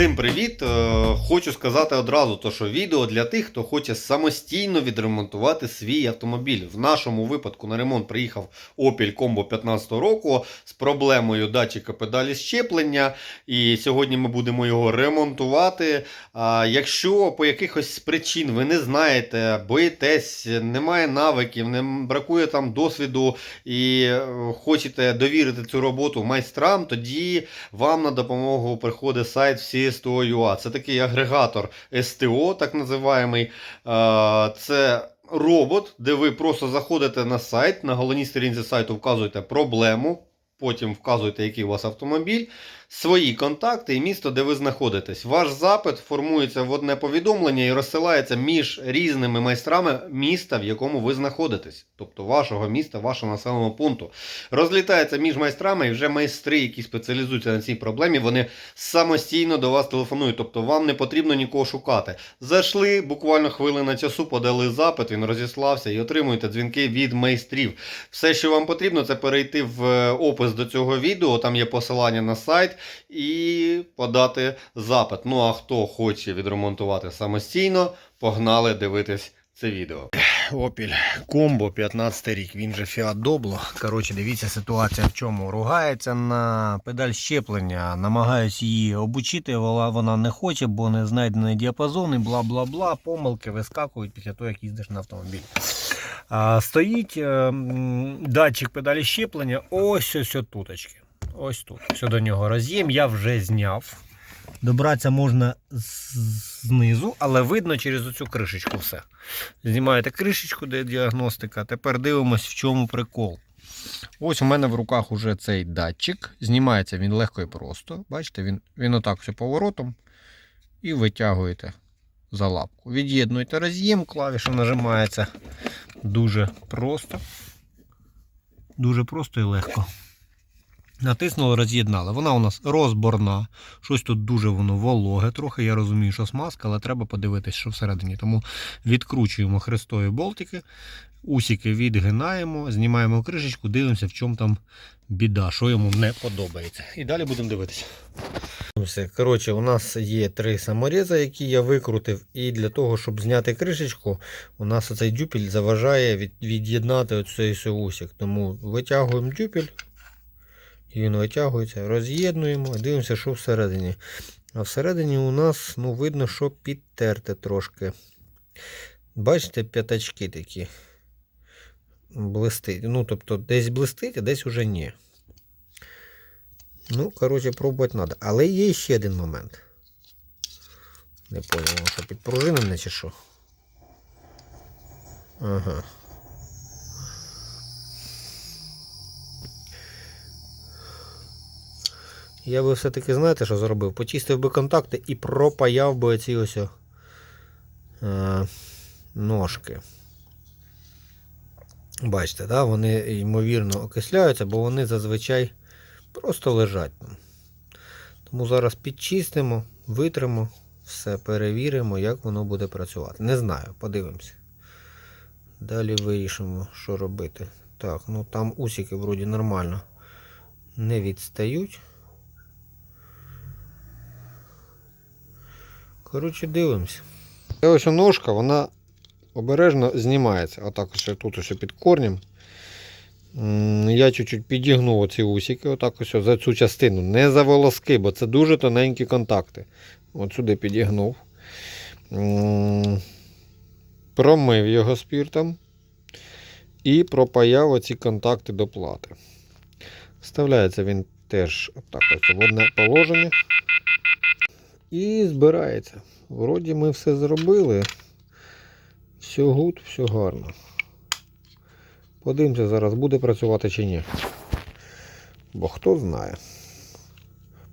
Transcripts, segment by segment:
Всім привіт! Е, Хочу сказати одразу, то, що відео для тих, хто хоче самостійно відремонтувати свій автомобіль. В нашому випадку на ремонт приїхав Opel Combo 15 року з проблемою датчика педалі щеплення. І сьогодні ми будемо його ремонтувати. А якщо по якихось причин ви не знаєте, боїтесь, немає навиків, не бракує там досвіду і е, хочете довірити цю роботу майстрам, тоді вам на допомогу приходить сайт CSTO.ua. Це такий агрегатор СТО, так називаємий. Е, Це робот, де ви просто заходите на сайт, на головній сторінці сайту вказуєте проблему, потім вказуєте, який у вас автомобіль, свої контакти і місто, де ви знаходитесь. Ваш запит формується в одне повідомлення і розсилається між різними майстрами міста, в якому ви знаходитесь, тобто вашого міста, вашого населеного пункту. Розлітається між майстрами, і вже майстри, які спеціалізуються на цій проблемі, вони самостійно до вас телефонують. Тобто вам не потрібно нікого шукати. Зайшли буквально хвилина часу, подали запит, він розіслався і отримуєте дзвінки від майстрів. Все, що вам потрібно, це перейти в е, опис до цього відео. Там є посилання на сайт і подати запит. Ну а хто хоче відремонтувати самостійно, погнали дивитись це відео. Opel Combo 15 рік, він же Fiat Doblo. Коротше, дивіться ситуація в чому. Ругається на педаль щеплення, намагаюсь її обучити, вона, не хоче, бо не знайдений діапазон і бла-бла-бла, помилки вискакують після того, як їздиш на автомобілі. А, стоїть е, датчик педалі щеплення ось ось туточки. Ось тут. Все до нього роз'єм, я вже зняв. Добратися можна знизу, але видно через оцю кришечку все. Знімаєте кришечку, де діагностика. Тепер дивимось, в чому прикол. Ось у мене в руках уже цей датчик. Знімається він легко і просто. Бачите, він, він отак все поворотом. І витягуєте за лапку. Від'єднуєте роз'єм, клавіша нажимається дуже просто. Дуже просто і легко. Натиснули, роз'єднали. Вона у нас розборна. Щось тут дуже воно вологе трохи. Я розумію, що смазка, але треба подивитись, що всередині. Тому відкручуємо хрестові болтики, усіки відгинаємо, знімаємо кришечку, дивимося, в чому там біда, що йому не подобається. І далі будемо дивитися. Коротше, у нас є три саморізи, які я викрутив. І для того, щоб зняти кришечку, у нас оцей дюпель заважає від, від'єднати оцей усік. Тому витягуємо дюпель. І він витягується, роз'єднуємо і дивимося, що всередині. А всередині у нас ну, видно, що підтерте трошки. Бачите, п'ятачки такі. Блистить. Ну, тобто, десь блистить, а десь уже ні. Ну, коротше, пробувати треба. Але є ще один момент. Не понял, що підпружинене чи що. Ага. Я би все-таки, знаєте, що зробив? Почистив би контакти і пропаяв би оці ось е, ножки. Бачите, да? вони ймовірно окисляються, бо вони зазвичай просто лежать там. Тому зараз підчистимо, витримо, все перевіримо, як воно буде працювати. Не знаю, подивимося. Далі вирішимо, що робити. Так, ну там усики вроді нормально не відстають. Коротше, дивимося. Це ось ножка, вона обережно знімається. Отак ось тут ось під корнем. Я чуть-чуть підігнув оці усики, отак ось за цю частину. Не за волоски, бо це дуже тоненькі контакти. От сюди підігнув. Промив його спіртом і пропаяв оці контакти до плати. Вставляється він теж отак ось в одне положення. І збирається. Вроді ми все зробили. Все гуд, все гарно. Подивимося зараз, буде працювати чи ні. Бо хто знає.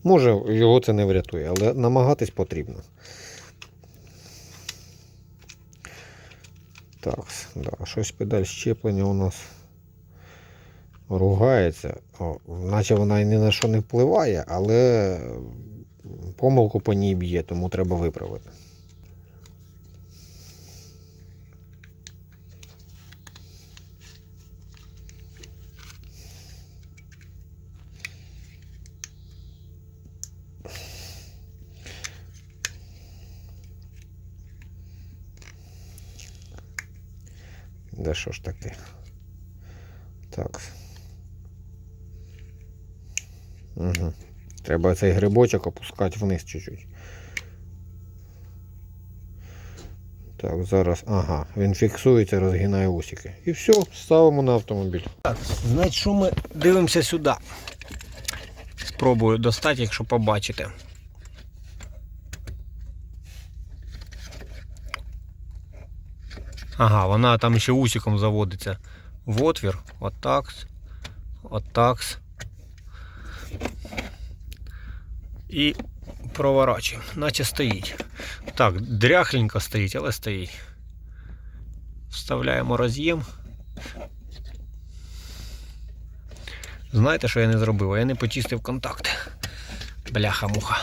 Може його це не врятує, але намагатись потрібно. Так, да, щось педаль щеплення у нас ругається. О, наче вона і ні на що не впливає, але помилку по ній б'є, тому треба виправити. Да що ж таке? Так. Угу. Треба цей грибочок опускати вниз чуть-чуть. Так, зараз. Ага, він фіксується, розгинає усики. І все, ставимо на автомобіль. Так, значить, що ми дивимося сюди. Спробую достати, якщо побачите. Ага, вона там ще усиком заводиться в отвір. Отак. Отак. І проворачуємо, наче стоїть. Так, дряхленько стоїть, але стоїть. Вставляємо роз'єм. Знаєте, що я не зробив? Я не почистив контакт. Бляха-муха.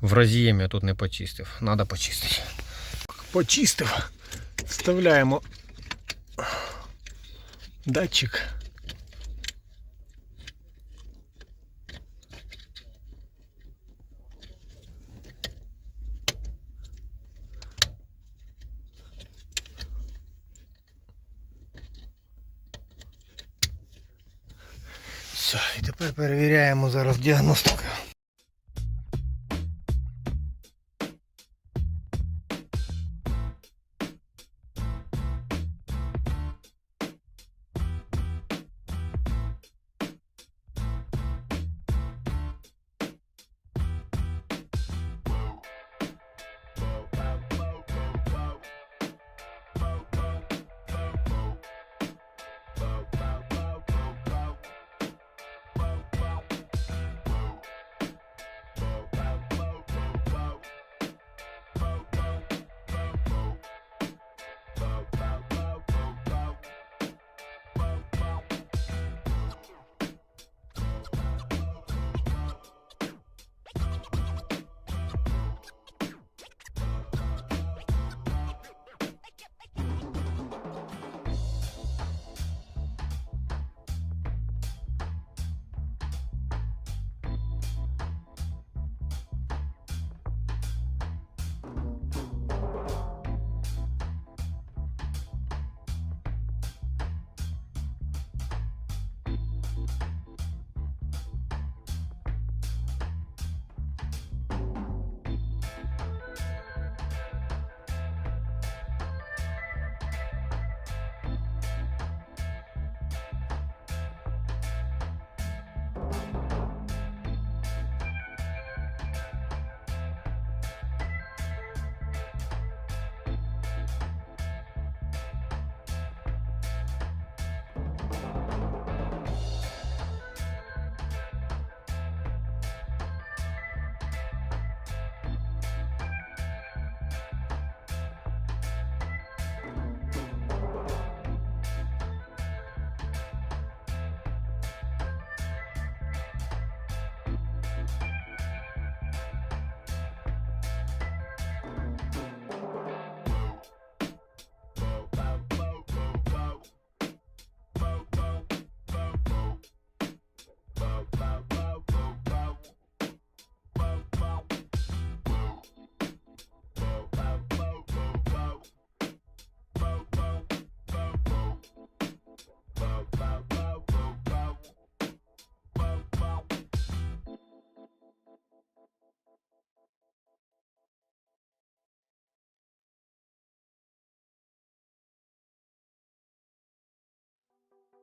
В роз'ємі я тут не почистив. Надо почистити. Почистив. Вставляємо датчик. Все, і перевіряємо зараз діагностику.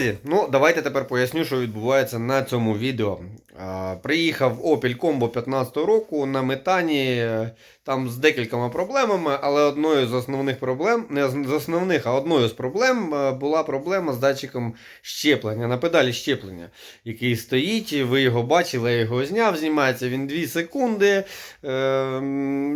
Друзі, Ну, давайте тепер поясню, що відбувається на цьому відео. Приїхав Opel Combo 15 року на метані там з декількома проблемами, але одною з основних проблем, не з основних, а одною з проблем е, була проблема з датчиком щеплення, на педалі щеплення, який стоїть, ви його бачили, я його зняв, знімається він 2 секунди. Е,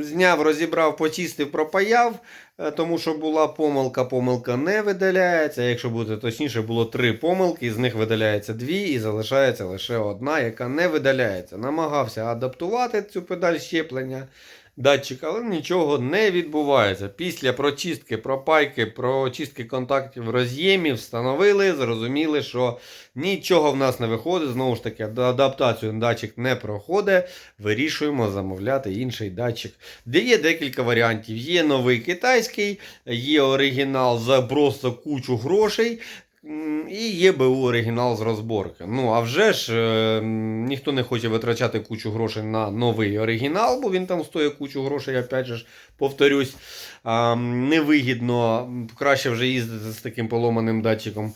зняв, розібрав, почистив, пропаяв. Е, Тому що була помилка, помилка не видаляється. Якщо бути точніше, було три помилки, з них видаляється дві і залишається лише одна, яка не видаляється. Намагався адаптувати цю педаль щеплення датчика, але нічого не відбувається. Після прочистки, пропайки, прочистки контактів роз'ємів встановили, зрозуміли, що нічого в нас не виходить. Знову ж таки, адаптацію датчик не проходить. Вирішуємо замовляти інший датчик. Де є декілька варіантів. Є новий китайський, є оригінал за просто кучу грошей. І є БУ оригінал з розборки. Ну, а вже ж е, ніхто не хоче витрачати кучу грошей на новий оригінал, бо він там стоїть кучу грошей, опять же повторюсь. е, невигідно, краще вже їздити з таким поломаним датчиком.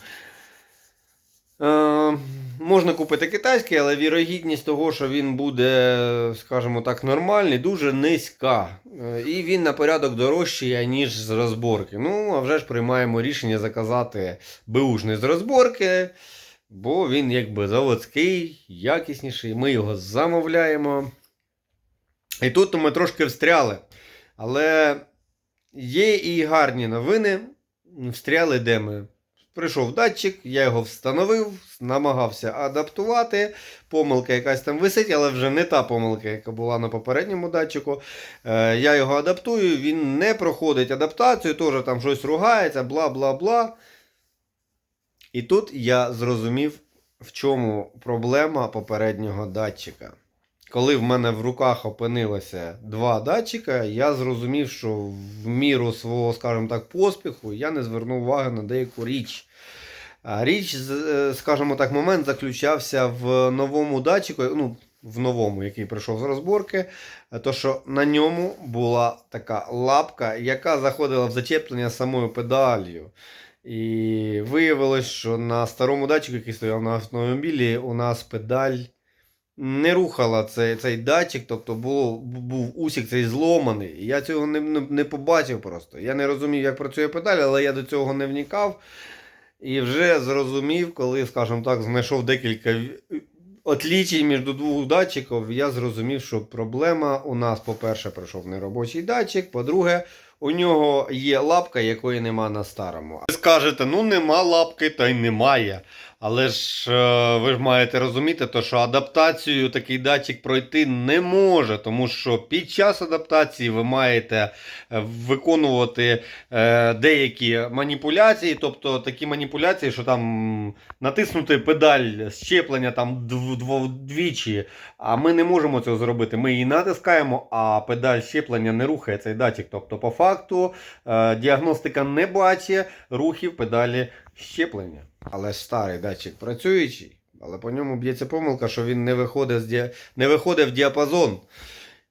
Е, можна купити китайський, але вірогідність того, що він буде, скажімо так, нормальний, дуже низька. Е, І він на порядок дорожчий, ніж з розборки. Ну, а вже ж приймаємо рішення заказати беушний з розборки, бо він якби заводський, якісніший. Ми його замовляємо. І тут ми трошки встряли. Але є і гарні новини. Встряли, де ми. Прийшов датчик, я його встановив, намагався адаптувати. Помилка якась там висить, але вже не та помилка, яка була на попередньому датчику. Е, я його адаптую, він не проходить адаптацію, теж там щось ругається, бла бла бла. І тут я зрозумів, в чому проблема попереднього датчика. Коли в мене в руках опинилося два датчика, я зрозумів, що в міру свого, скажімо так, поспіху я не звернув уваги на деяку річ. Річ, е, скажімо так, момент заключався в новому датчику, ну, в новому, який прийшов з розборки, то що на ньому була така лапка, яка заходила в зачеплення самою педалью. І виявилось, що на старому датчику, який стояв на автомобілі, у нас педаль не рухала цей, цей датчик, тобто було, був усік цей зломаний. Я цього не, не, не побачив просто. Я не розумів, як працює педаль, але я до цього не вникав. І вже зрозумів, коли, скажімо так, знайшов декілька отлічень між двох датчиків, я зрозумів, що проблема у нас, по-перше, прийшов неробочий датчик, по-друге, у нього є лапка, якої нема на старому. Ви скажете, ну нема лапки, та й немає. Але ж е, ви ж маєте розуміти, то, що адаптацію такий датчик пройти не може, тому що під час адаптації ви маєте е, виконувати е, деякі маніпуляції, тобто такі маніпуляції, що там натиснути педаль щеплення там дв- дво- двічі, а ми не можемо цього зробити. Ми її натискаємо, а педаль щеплення не рухає цей датчик. Тобто, по факту, діагностика не бачить рухів педалі щеплення. Але старий датчик працюючий, але по ньому б'ється помилка, що він не виходить, з діа... не виходить в діапазон.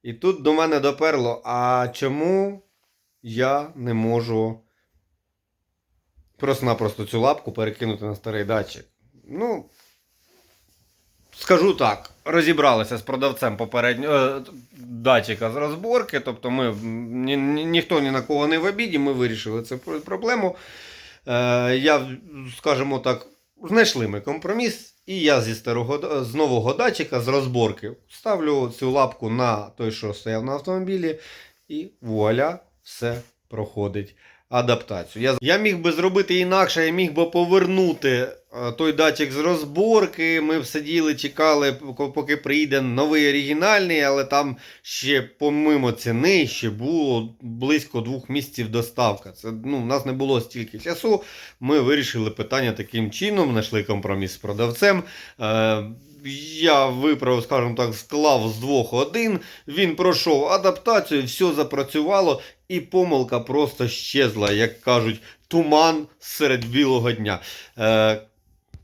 І тут до мене доперло, а чому я не можу просто-напросто цю лапку перекинути на старий датчик? Ну, скажу так, розібралися з продавцем попереднього е, датчика з розборки, тобто ми, ні, ні- ніхто ні на кого не в обіді, ми вирішили цю проблему. Е, я, скажімо так, знайшли ми компроміс, і я зі старого з нового датчика з розборки ставлю цю лапку на той, що стояв на автомобілі, і вуаля, все проходить адаптацію. Я, я міг би зробити інакше, я міг би повернути е, той датчик з розборки. Ми сиділи, чекали, поки- прийде новий оригінальний, але там ще помимо ціни ще було близько двох місяців доставка. Це ну, в нас не було стільки часу. Ми вирішили питання таким чином, знайшли компроміс з продавцем. Е, я виправив, скажімо так, склав з двох один. Він пройшов адаптацію, все запрацювало, і помилка просто щезла, як кажуть, туман серед білого дня. Е,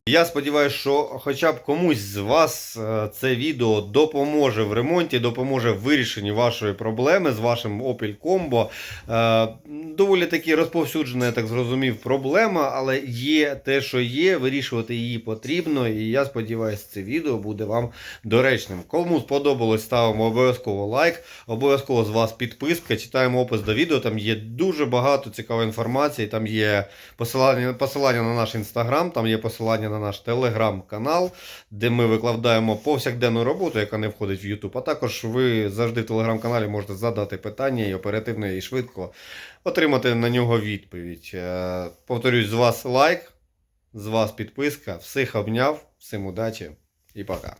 Я сподіваюся, що хоча б комусь з вас е, це відео допоможе в ремонті, допоможе в вирішенні вашої проблеми з вашим Opel Combo. Е, Доволі таки розповсюджена, я так зрозумів, проблема, але є те, що є, вирішувати її потрібно. І я сподіваюся, це відео буде вам доречним. Кому сподобалось, ставимо обов'язково лайк, обов'язково з вас підписка, читаємо опис до відео. Там є дуже багато цікавої інформації. Там є посилання, посилання на наш інстаграм, там є посилання на наш телеграм-канал, де ми викладаємо повсякденну роботу, яка не входить в YouTube. А також ви завжди в телеграм-каналі можете задати питання і оперативно і швидко отримати на нього відповідь. Е, Повторюсь, з вас лайк, з вас підписка. Всіх обняв, всім удачі і пока.